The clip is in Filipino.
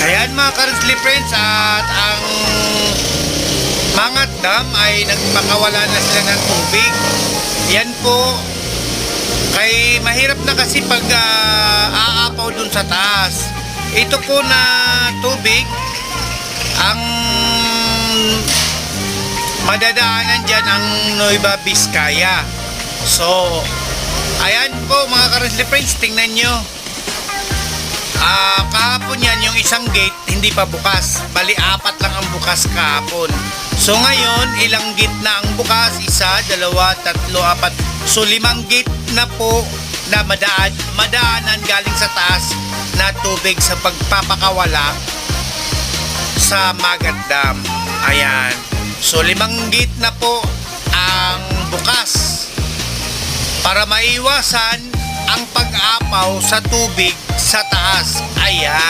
Ayan mga Karensli Friends at ang Mangat Dam ay nagpakawala na sila ng tubig. Yan po kay mahirap na kasi pag ah, aapaw dun sa taas. Ito po na tubig ang madadaanan dyan ang Nueva Vizcaya. So, ayan po mga Karensli Friends, tingnan nyo. Ah, kahapon gate hindi pa bukas. Bali, apat lang ang bukas kahapon. So ngayon, ilang gate na ang bukas? Isa, dalawa, tatlo, apat. So limang gate na po na madaan, madaanan galing sa taas na tubig sa pagpapakawala sa Magat Dam. Ayan. So limang gate na po ang bukas para maiwasan ang pag-apaw sa tubig sa taas. Ayan.